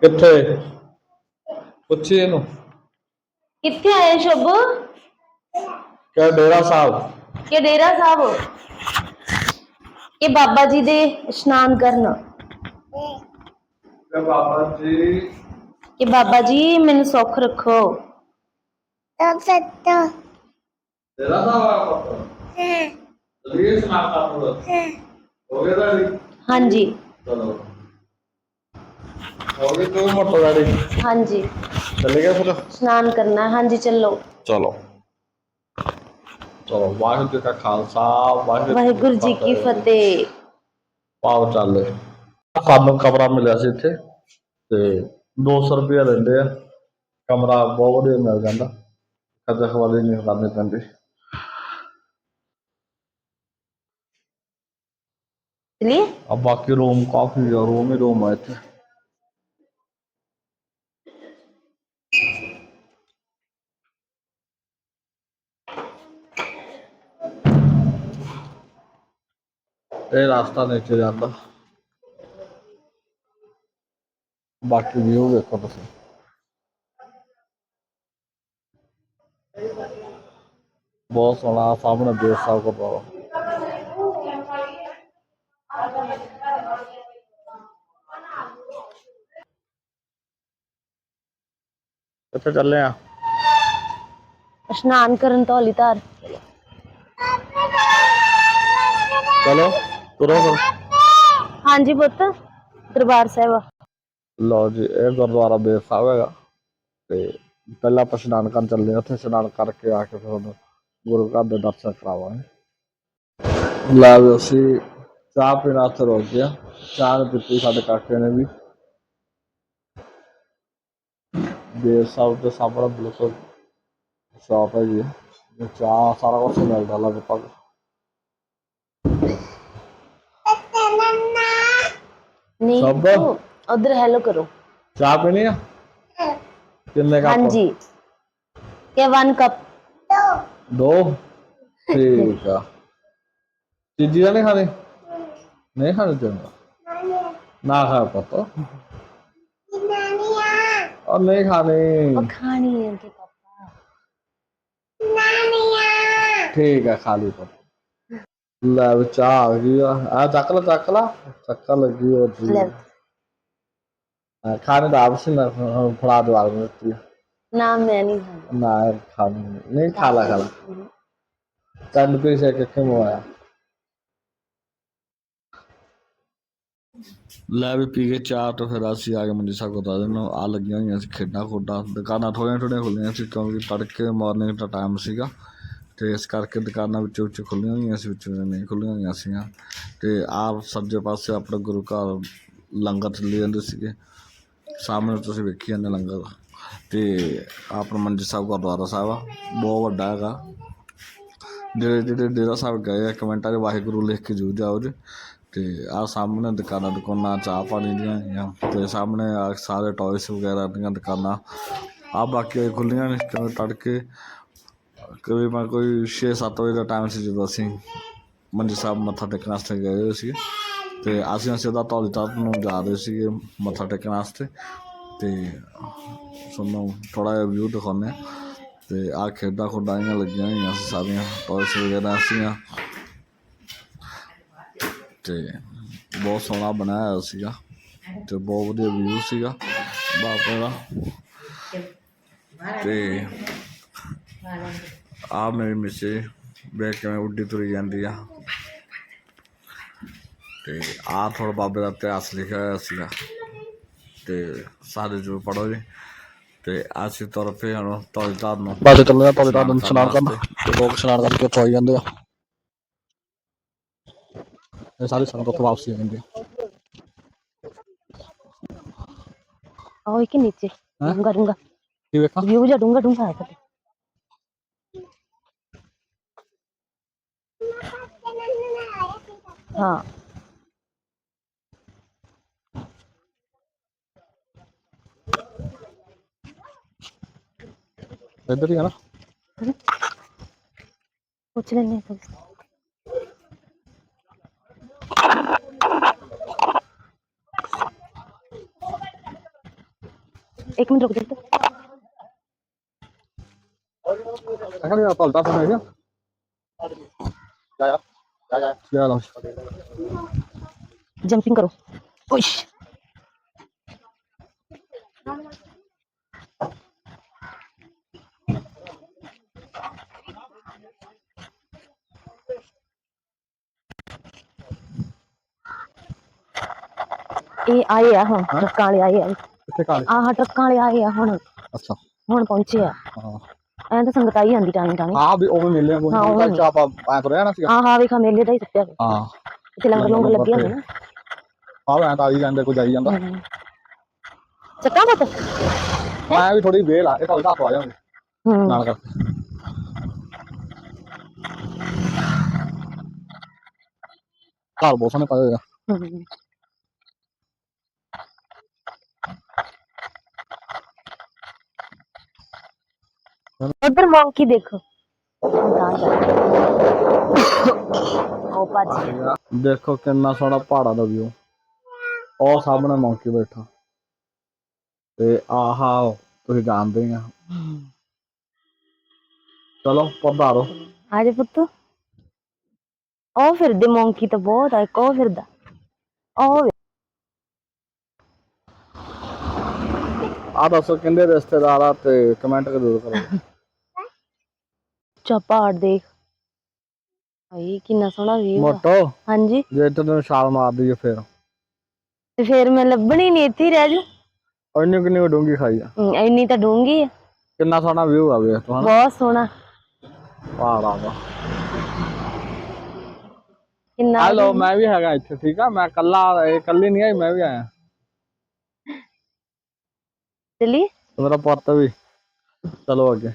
ਕਿੱਥੇ? ਪੁੱਛੀ ਇਹਨੂੰ। ਕਿੱਥੇ ਆਏ ਸ਼ੁਭ? ਕਿਆ ਡੇਰਾ ਸਾਹਿਬ? ਕਿ ਡੇਰਾ ਸਾਹਿਬ? ਕਿ ਬਾਬਾ ਜੀ ਦੇ ਇਸ਼ਨਾਨ ਕਰਨ? ਤੇ ਬਾਬਾ ਜੀ? ਕਿ ਬਾਬਾ ਜੀ ਮੈਨੂੰ ਸੁੱਖ ਰੱਖੋ। ਡੇਰਾ ਸਾਹਿਬ ਆ ਪੁੱਤ? ਜਲੀਏ ਸਮਾਨ ਕਰ ਲੋ ਹੋ। ਗਿਆ ਦਾੜੀ ਹਾਂਜੀ। ਚਲੋ। ਹੋ ਗਿਆ ਤੂੰ ਮੋਟੋ ਦਾੜੀ ਹਾਂਜੀ। ਚੱਲੇ ਗਿਆ ਫਿਰ? ਇਸ਼ਨਾਨ ਕਰਨਾ ਹੈ। ਹਾਂਜੀ ਚੱਲੋ। ਚਲੋ। ਚਲੋ ਵਾਹਿਗੁਰੂ ਜੀ ਕਾ ਖਾਲਸਾ ਵਾਹਿਗੁਰੂ ਵਾਹਿਗੁਰੂ ਜੀ ਕੀ ਫਤਿਹ। ਪਾਵ ਚੱਲੇ। ਸਾਨੂੰ ਕਮਰਾ ਮਿਲਿਆ ਸੀ ਇੱਥੇ ਤੇ 200 ਰੁਪਏ ਲੈਂਦੇ ਆ। ਕਮਰਾ ਬਹੁਤ ਵਧੀਆ ਮਿਲ ਜਾਂਦਾ। ਕਦੇ ਖਵਾਲੇ ਨਹੀਂ ਕਰਨੀ ਪੈਂਦੀ। ਚਲਿਏ। ਆ ਬਾਕੀ ਰੂਮ ਕਾਫੀ ਆ ਰੂਮ ਹੀ ਰੂਮ ਆ ਇੱਥੇ ਇਹ ਰਸਤਾ ਨੀਚੇ ਜਾਂਦਾ। ਬਾਕੀ ਵਿਊ ਵੇਖੋ ਤੁਸੀਂ। ਬਹੁਤ ਸੋਹਣਾ ਸਾਹਮਣੇ ਦੇਖ ਸਕਦੇ ਹੋ ਕਿੱਥੇ ਚੱਲੇ ਆ। ਇਸ਼ਨਾਨ ਕਰਨ ਧੌਲੀ ਧਾਰ। ਚਲੋ। ਤੁਰੋ ਫਿਰ। ਹਾਂਜੀ ਪੁੱਤ ਦਰਬਾਰ ਸਾਹਿਬ ਲਓ ਜੀ ਇਹ ਗੁਰਦੁਆਰਾ ਬੇਰ ਸਾਹਿਬ ਹੈਗਾ। ਤੇ ਪਹਿਲਾਂ ਆਪਾਂ ਇਸ਼ਨਾਨ ਕਰਨ ਚੱਲੇ ਹਾਂ ਉੱਥੇ ਇਸ਼ਨਾਨ ਕਰਕੇ ਆ ਕੇ ਫਿਰ ਗੁਰੂ ਘਰ ਦੇ ਦਰਸ਼ਨ ਕਰਾਵਾਂਗੇ। ਲੈ ਵੀ ਅਸੀਂ ਚਾਹ ਪੀਣ ਵਾਸਤੇ ਰੁਕ ਗਿਆ ਚਾਹ ਪੀਤੀ ਸਾਡੇ ਕਾਕੇ ਨੇ ਵੀ। ਬੇਰ ਸਾਹਿਬ ਦੇ ਸਾਹਮਣੇ ਬਿਲਕੁਲ ਸ਼ਾਪ ਹੈ ਜੀ ਚਾਹ ਸਾਰਾ ਕੁਝ ਮਿਲਦਾ ਲਗਭਗ। ਨਹੀਂ ਸਭ? ਉਧਰ ਹੈਲੋ ਕਰੋ ਚਾਹ ਪੀਣੀ ਆ ਕਿੰਨੇ ਕੱਪ ਹਾਂਜੀ ਕਿ ਵਨ ਕੱਪ ਦੋ ਠੀਕ ਆ ਚੀਜ਼ੀ ਤਾਂ ਨਹੀਂ ਖਾਣੀ ਨਹੀਂ ਖਾਣੀ ਚੰਗਾ ਨਾ ਖਾ ਪਤਾ ਉਹ ਨਹੀਂ ਖਾਣੀ ਉਹ ਖਾਣੀ ਹੈ ਕਿ ਪਾਪਾ ਠੀਕ ਆ ਖਾ ਲਈ ਪਤਾ ਲੈ ਵੀ ਚਾਹ ਆ ਗਈ ਆ। ਆ ਚੱਕ ਲਾ ਚੱਕ ਲਾ। ਚੱਕਾ ਲੱਗੀ ਹੋ ਜੀ। ਲੈ। ਆ, ਖਾਣੇ ਦਾ ਆਪਸ਼ਨ ਨਾ ਫੜਾ ਦਵਾ ਦਿੱਤੀ ਨਾ ਮੈਂ ਨਹੀਂ ਖਾਣੀ ਨਾ ਖਾਣੀ ਨਹੀਂ। ਨਹੀਂ ਖਾ ਲਾ ਖਾ ਲਾ। ਚੰਦ ਪੀਸ ਇੱਕ ਮੋਇਆ। ਲੈ ਵੀ ਪੀ ਕੇ ਚਾਹ ਤੋਂ ਫਿਰ ਅਸੀਂ ਆ ਗਏ ਮੰਡੀ ਸਾਹਿਬ ਕੋਲ ਦਿਨ ਆ ਲੱਗੀਆਂ ਹੋਈਆਂ ਸੀ ਖੇਡਾਂ ਖੋਡਾਂ। ਦੁਕਾਨਾਂ ਥੋੜ੍ਹੀਆਂ ਥੋੜ੍ਹੀਆਂ ਖੁੱਲੀਆਂ ਸੀ ਕਿਉਂਕਿ ਤੜਕੇ ਮਾਰਨਿੰਗ ਦਾ ਟਾਈਮ ਸੀਗਾ। ਅਤੇ ਇਸ ਕਰਕੇ ਦੁਕਾਨਾਂ ਵਿੱਚੋਂ ਵਿੱਚੋਂ ਖੁੱਲ੍ਹੀਆਂ ਹੋਈਆਂ ਸੀ, ਵਿੱਚੋਂ ਨਹੀਂ ਖੁੱਲ੍ਹੀਆਂ ਹੋਈਆਂ ਸੀਗੀਆਂ। ਅਤੇ ਆਪ ਸੱਜੇ ਪਾਸੇ ਆਪਣਾ ਗੁਰੂ ਘਰ ਲੰਗਰ ਚੱਲੀ ਜਾਂਦੇ ਸੀਗੇ। ਸਾਹਮਣੇ ਤੁਸੀਂ ਵੇਖੀ ਜਾਂਦੇ ਲੰਗਰ। ਅਤੇ ਆਪਣਾ ਮੰਜੀ ਸਾਹਿਬ, ਗੁਰਦੁਆਰਾ ਸਾਹਿਬ ਆ, ਬਹੁਤ ਵੱਡਾ ਹੈਗਾ। ਜਿਹੜੇ ਜਿਹੜੇ ਡੇਰਾ ਸਾਹਿਬ ਗਏ ਆ ਕਮੈਂਟਾਂ 'ਚ ਵਾਹਿਗੁਰੂ ਲਿਖ ਕੇ ਜੂ ਜਾਓ ਜੀ। ਤੇ ਆ ਸਾਹਮਣੇ ਦੁਕਾਨਾਂ ਦੁਕਾਨਾਂ, ਚਾਹ ਪਾਣੀ ਦੀਆਂ ਹੈਗੀਆਂ। ਤੇ ਸਾਹਮਣੇ ਆ ਸਾਰੇ ਟੌਇਸ ਵਗੈਰਾ ਦੀਆਂ ਦੁਕਾਨਾਂ। ਆ ਬਾਕੀ ਖੁੱਲੀਆਂ ਨੇ ਕਿਉਂਕਿ ਤੜਕੇ। ਕਦੇ ਕੋਈ 6-7 ਵਜੇ ਦਾ ਟਾਈਮ ਸੀ ਜਦੋਂ ਅਸੀਂ ਮੰਜੀ ਸਾਹਿਬ ਮੱਥਾ ਟੇਕਣ ਵਾਸਤੇ ਗਏ ਹੋਏ ਸੀ ਤੇ ਅਸੀਂ ਅਸੀਂ ਧੌਲੀ ਤੱਕ ਨੂੰ ਜਾ ਰਹੇ ਸੀਗੇ ਮੱਥਾ ਟੇਕਣ ਵਾਸਤੇ। ਤੇ ਤੁਹਾਨੂੰ ਥੋੜਾ ਜਿਹਾ ਵਿਊ ਦਿਖਾਉਂਦੇ ਹਾਂ। ਤੇ ਆ ਖੇਡਾਂ ਖੁੱਡਾਂ ਲੱਗੀਆਂ ਹੋਈਆਂ ਸੀ ਸਾਰੀਆਂ ਟੌਇਸ ਵਗੈਰਾ ਸੀਗੀਆਂ। ਤੇ ਬਹੁਤ ਸੋਹਣਾ ਬਣਾਇਆ ਹੋਇਆ ਸੀਗਾ। ਤੇ ਬਹੁਤ ਵਧੀਆ ਵਿਊ ਸੀਗਾ। ਬਾਪਰੇ ਦਾ ਤੇ ਆ ਮੇਰੀ ਮਿਸੇ ਵੇਖ ਕਿਵੇਂ ਉੱਡੀ ਤੁਰੀ ਜਾਂਦੀ ਆ। ਤੇ ਆ ਥੋੜਾ ਬਾਬੇ ਦਾ ਇਤਿਹਾਸ ਲਿਖਿਆ ਹੋਇਆ ਸੀਗਾ। ਤੇ ਸਾਰੇ ਜਰੂਰ ਪੜੋ ਜੀ। ਤੇ ਅਸੀਂ ਤਰਫੇ ਹਣ ਤੋਲੇ ਨੂੰ। ਬਾਅਦ ਚੱਲਦਾ ਤੋਲੇ ਤਾਬ ਨੂੰ ਸੁਣਾਣ ਕਰਨ। ਤੇ ਲੋਕ ਸੁਣਾਣ ਕਰਕੇ ਉੱਥੋਂ ਆਈ ਜਾਂਦੇ ਆ। ਇਹ ਸਾਰੇ ਸੰਗਤ ਉੱਥੋਂ ਵਾਪਸ ਜਾਂਦੇ ਆਓ ਇੱਕ ਨੀਚੇ। ਡੂੰਗਾ ਡੂੰਗਾ ਕੀ ਵੇਖਾਂ? ਵਿਊ ਜਾਂ ਡੂੰਗਾ ਡੂੰਗਾ ਆਇਆ ਹਾਂ। ਇੱਧਰ ਹੀ ਆ ਨਾ। ਪੁੱਛ ਲੈਣੇ ਤੁਸੀਂ ਇੱਕ ਮਿੰਟ ਰੁਕ ਜਾ। ਅਗਲੇ ਆ ਪਲਟਾ ਫੋਨ ਹੈਗਾ। ਜਾ ਜਾ ਜਾ ਜਾ ਲਓ ਜੰਪਿੰਗ ਕਰੋ ਉਸ਼ ਇਹ ਆਏ ਆ ਹੁਣ ਟਰੱਕਾਂ ਵਾਲੇ ਆਏ ਆ ਕਿੱਥੇ ਕਾਲੇ ਆਹ ਟਰੱਕਾਂ ਵਾਲੇ ਆਏ ਆ ਹੁਣ ਅੱਛਾ ਹੁਣ ਪਹੁੰਚੇ ਆ ਹਾਂ ਐਂ ਤਾਂ ਸੰਗਤ ਆਈ ਜਾਂਦੀ ਟਾਣੀ ਟਾਣੀ। ਹਾਂ ਵੀ ਉਹ ਮਿਲੇ ਹਾਂ, ਉਹ ਕੱਲ ਚਾਪਾ ਐ ਤੁਰਿਆ ਨਾ ਸੀਗਾ। ਆਹ ਹਾਂ ਵੇਖਾ ਮੇਲੇ ਦਾ ਹੀ ਸੱਤਿਆ ਹਾਂ। ਇੱਥੇ ਲੰਗਰ ਲੰਗਰ ਲੱਗੇ। ਹੁੰਦੇ ਨਾ ਆਹ ਐ ਤਾਂ ਆਈ ਜਾਂਦੇ ਕੋਈ ਜਾਈ ਜਾਂਦਾ। ਚੱਕਾਂ ਪੁੱਤ? ਮੈਂ ਵੀ ਥੋੜੀ ਵੇਲ ਆ ਇਹ ਤਾਂ ਘੱਟ ਆ ਜਾਂਦੇ ਹੂੰ। ਨਾਲ ਕਰ ਘਰ ਬਹੁਤ ਸੋਹਣੇ ਪਾਏ ਹੋਏ ਆ ਹਮ। ਉਧਰ ਮੌਂਕੀ ਦੇਖੋ। ਤਾਂ ਜਾ ਉਹ ਭੱਜ ਦੇਖੋ ਕਿੰਨਾ ਸੋਹਣਾ ਪਹਾੜਾਂ ਦਾ ਵਿਊ ਉਹ ਸਾਹਮਣੇ ਮੌਂਕੀ ਬੈਠਾ। ਤੇ ਆਹਾ ਤੁਸੀਂ ਜਾਣਦੇ ਆ। ਚਲੋ ਪਧਾਰੋ ਆਜੇ ਪੁੱਤ। ਉਹ ਫਿਰਦੇ ਮੌਂਕੀ ਤਾਂ ਬਹੁਤ ਆ ਇੱਕ ਉਹ ਫਿਰਦਾ। ਉਹ ਵੇ- ਆ ਦੱਸੋ ਕਿੰਦੇ ਰਿਸ਼ਤੇਦਾਰ ਆ ਤੇ ਕਮੈਂਟ ਜ਼ਰੂਰ ਕਰੋ। ਚਾ ਪਹਾੜ ਦੇਖ ਹਾਏ ਕਿੰਨਾ ਸੋਹਣਾ ਵੀਊ ਆ। ਮੋਟੋ? ਹਾਂਜੀ। ਜੇ ਤੈਨੂੰ ਛਾਲ ਮਾਰ ਦਈਏ ਫਿਰ। ਤੇ ਫੇਰ ਮੈਂ ਲੱਭਣੀ ਨਹੀਂ ਇੱਥੇ ਹੀ ਰਹਿ ਜੂ। ਉਹ ਇੰਨੀ ਕਿੰਨੀ ਡੂੰਗੀ ਖਾਈ ਆ। ਹਮ, ਇੰਨੀ ਤਾਂ ਡੂੰਗੀ ਆ। ਕਿੰਨਾ ਸੋਹਣਾ ਵਿਊ ਆ ਵੇਖ ਤੂੰ ਹਨਾ? ਬਹੁਤ ਸੋਹਣਾ। ਪਹਾੜਾਂ ਦਾ ਕਿੰਨਾ ਹੈਲੋ ਮੈਂ ਵੀ ਹੈਗਾ ਇੱਥੇ ਠੀਕ ਆ? ਮੈਂ ਕੱਲਾ ਇਹ ਕੱਲੀ ਨਹੀਂ ਆਈ ਮੈਂ ਵੀ ਆਇਆ। ਚਲੀ ਤੇ ਮੇਰਾ ਪੁੱਤ ਵੀ। ਚਲੋ ਅੱਗੇ।